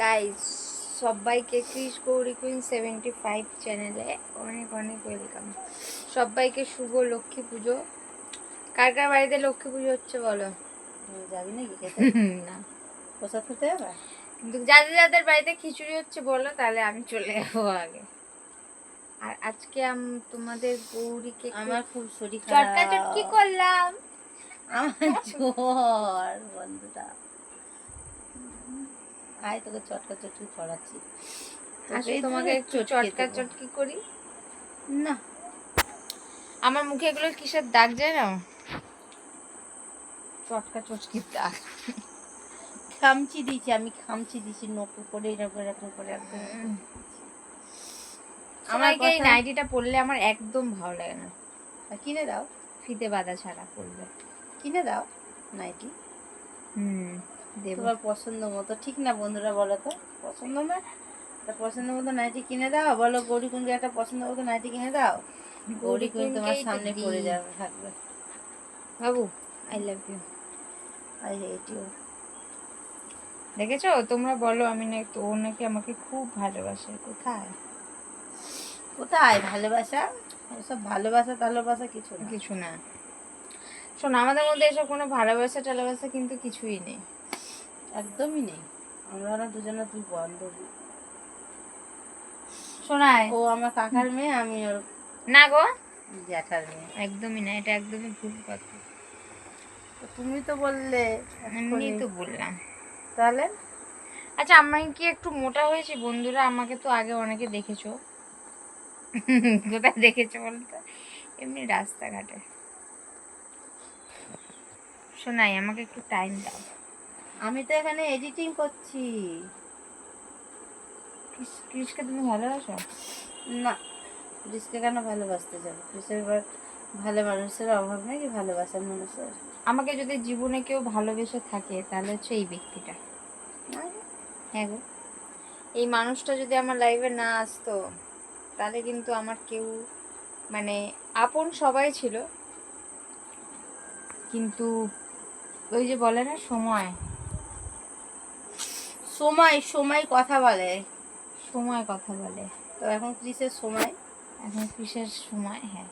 Guys সবাইকে Kris Gouri queen seventy five চ্যানেলে অনেক অনেক ওয়েলকাম সবাইকে শুভ লক্ষ্মী পুজো। কার কার বাড়িতে লক্ষ্মী পুজো হচ্ছে বলো? যাবি নাকি না। প্রসাদ খেতে যাবে? কিন্তু যাদের যাদের বাড়িতে খিচুড়ি হচ্ছে বলো তাহলে আমি চলে যাব আগে। আর আজকে আমি তোমাদের গৌরীকে আমার খুব শরীর চটকা চটকি করলাম। আমার জ্বর। আয় তোকে চটকা চটকি করাচ্ছি। তোমাকে একটু চটকা চটকি করি? না। আমার মুখে এগুলো কিসের দাগ যায় না? চটকা চটকির দাগ। খামচি দিয়েছি আমি খামচি দিয়েছি করে এরকম এরকম করে একদম আমাকে এই নাইটিটা পরলে আমার একদম ভালো লাগে না। কিনে দাও। ফিতে বাঁধা ছাড়া পরলে। কিনে দাও নাইটি। হুম। তোমার পছন্দ মতো। ঠিক না বন্ধুরা বলো তো। পছন্দ না? তা পছন্দ মতো নাইটি কিনে দাও। বলো গৌরী কুঞ্জে একটা পছন্দ মতো নাইটি কিনে দাও। গৌরী কুঞ্জ তোমার সামনে পড়ে যাবে থাকবে। বাবু I love you I hate you দেখেছ? তোমরা বলো আমি না তো ও নাকি আমাকে খুব ভালোবাসে। কোথায়? কোথায়? ভালোবাসা? ওসব ভালোবাসা ভালোবাসা কিছু না। কিছু না। শোনো আমাদের মধ্যে এসব কোনো ভালোবাসা টালোবাসা কিন্তু কিছুই নেই। একদমই নেই। আমরা না দুজনে তুই বান্ধবী। শোনায় ও আমার কাকার মেয়ে আমি ওর না গো। জ্যাঠার মেয়ে। একদমই না এটা একদমই ভুল কথা। তুমি তো বললে এমনি তো বললাম। তাহলে? আচ্ছা আমি কি একটু মোটা হয়েছি? বন্ধুরা আমাকে তো আগে অনেকে দেখেছ। কোথায় দেখেছ বলতো? এমনি রাস্তাঘাটে। শোনাই আমাকে একটু টাইম দাও। আমি তো এখানে এডিটিং করছি। কৃষকে তুমি ভালোবাসো? না ক্রিসকে কেন ভালোবাসতে যাব? এবার ভালো মানুষের অভাব নাকি ভালোবাসার মানুষের? আমাকে যদি জীবনে কেউ ভালোবেসে থাকে তাহলে হচ্ছে এই ব্যক্তিটা। হ্যাঁ গো। এই মানুষটা যদি আমার লাইফে না আসতো তাহলে কিন্তু আমার কেউ মানে আপন সবাই ছিল। কিন্তু ওই যে বলে না সময়। সময় সময় কথা বলে। সময় কথা বলে। তো এখন ক্রিসের সময়? এখন কিসের সময় হ্যাঁ।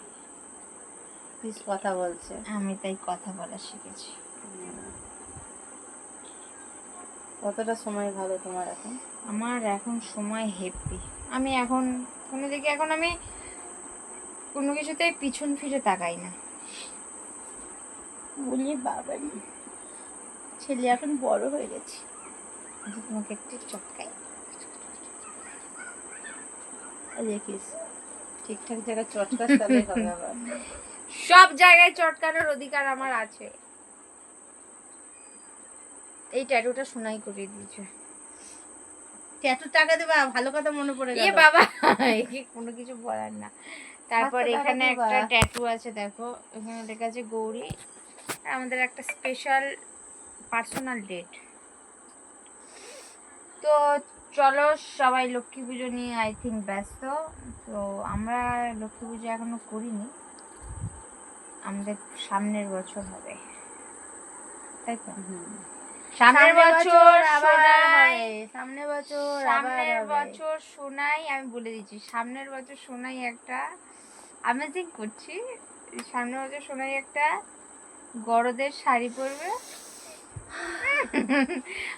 ক্রিস কথা বলছে। আমি তাই কথা বলা শিখেছি। কতটা সময় ভালো তোমার এখন? আমার এখন সময় হেপি আমি এখন কোনো দিকে এখন আমি কোনো কিছুতেই পিছন ফিরে তাকাই না। বলি বাবা ছেলে এখন বড় হয়ে গেছে। আচ্ছা, তোমাকে একটু চটকাই। দেখিস ঠিকঠাক জায়গায় চটকাস তাহলে হবে আবার। সব জায়গায় চটকানোর অধিকার আমার আছে। এই ট্যাটুটা সোনাই দিয়েছে। ট্যাটু টাকা দেবা ভালো কথা মনে পড়ে এ বাবা একে কোনো কিছু বলার না। তারপর এখানে একটা ট্যাটু আছে দেখো। এখানে লেখা আছে গৌরী। আমাদের একটা স্পেশাল পার্সোনাল ডেট তো চলো সবাই লক্ষ্মী পুজো নিয়ে আই থিঙ্ক ব্যস্ত। তো আমরা লক্ষ্মী পুজো এখনও করিনি। আমাদের সামনের বছর হবে। তাই তো? সামনের বছর সোনাই হবে। সামনে বছর সামনের বছর সোনাই আমি বলে দিচ্ছি সামনের বছর সোনাই একটা অ্যামেজিং করছি। সামনের বছর সোনাই একটা গরদের শাড়ি পরবে।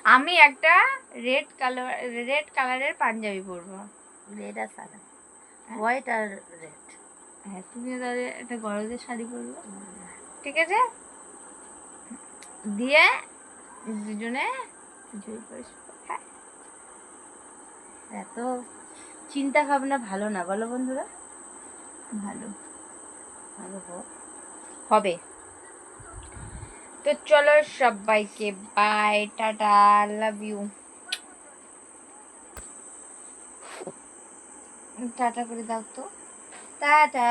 আমি একটা রেড কালার রেড কালারের পাঞ্জাবি পরবো। রেড আর সাদা। হোয়াইট আর রেড হ্যাঁ তুমিও তাহলে একটা গরদের শাড়ি পরবে। ঠিক আছে? দিয়ে দুজনে হ্যাঁ। এত চিন্তা ভাবনা ভালো না বলো বন্ধুরা। ভালো। ভালো হবে। তো চলো সবাইকে bye tata love you tata করে দাও তো। টাটা।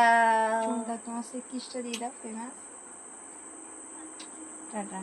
তোমার সেই কিসটা দিয়ে দাও ফেমাস টাটা।